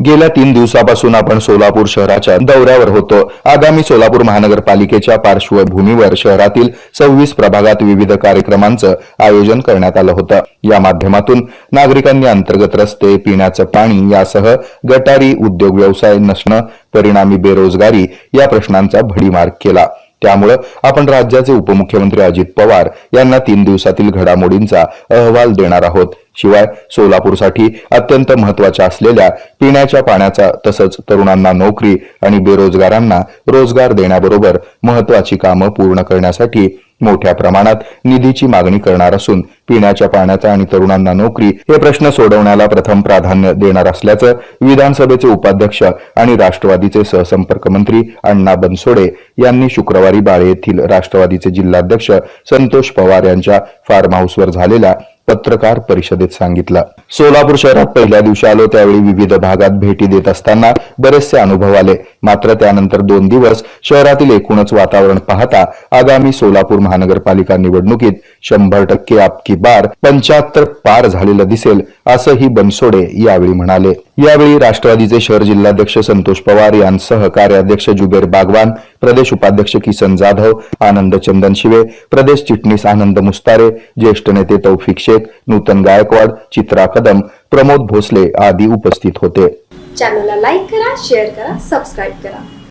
गेल्या तीन दिवसापासून आपण सोलापूर शहराच्या दौऱ्यावर होतो. आगामी सोलापूर महानगरपालिकेच्या पार्श्वभूमीवर शहरातील सव्वीस प्रभागात विविध कार्यक्रमांचं आयोजन करण्यात आलं होतं. या माध्यमातून नागरिकांनी अंतर्गत रस्ते पिण्याचं पाणी यासह गटारी उद्योग व्यवसाय नसणं परिणामी बेरोजगारी या प्रश्नांचा भडीमार केला. त्यामुळं आपण राज्याचे उपमुख्यमंत्री अजित पवार यांना तीन दिवसातील घडामोडींचा अहवाल देणार आहोत. शिवाय सोलापूरसाठी अत्यंत महत्त्वाच्या असलेल्या पिण्याच्या पाण्याचा तसंच तरुणांना नोकरी आणि बेरोजगारांना रोजगार देण्याबरोबर महत्वाची कामं पूर्ण करण्यासाठी मोठ्या प्रमाणात निधीची मागणी करणार असून पिण्याच्या पाण्याचा आणि तरुणांना नोकरी हे प्रश्न सोडवण्याला प्रथम प्राधान्य देणार असल्याचं विधानसभेचे उपाध्यक्ष आणि राष्ट्रवादीचे सहसंपर्क मंत्री अण्णा बनसोडे यांनी शुक्रवारी बाळे येथील राष्ट्रवादीचे जिल्हाध्यक्ष संतोष पवार यांच्या फार्म हाऊसवर झालेल्या पत्रकार परिषदेत सांगितलं. सोलापूर शहरात पहिल्या दिवशी आलो त्यावेळी विविध भागात भेटी देत असताना बरेचसे अनुभव आले. मात्र त्यानंतर दोन दिवस शहरातील एकूणच वातावरण पाहता आगामी सोलापूर महानगरपालिका निवडणुकीत शंभर टक्के आपकी बार पंच्याहत्तर पार झालेलं दिसेल असंही बनसोडे यावेळी म्हणाले. यावेळी राष्ट्रवादीचे शहर जिल्हाध्यक्ष संतोष पवार यांसह कार्याध्यक्ष जुबेर बागवान प्रदेश उपाध्यक्ष किसन जाधव आनंद चंदन शिवे प्रदेश चिटणीस आनंद मुस्तारे ज्येष्ठ नेते तौफिक शेख नूतन गायकवाड चित्रा कदम प्रमोद भोसले आदी उपस्थित होते. चॅनलला लाईक करा शेअर करा सबस्क्राईब करा.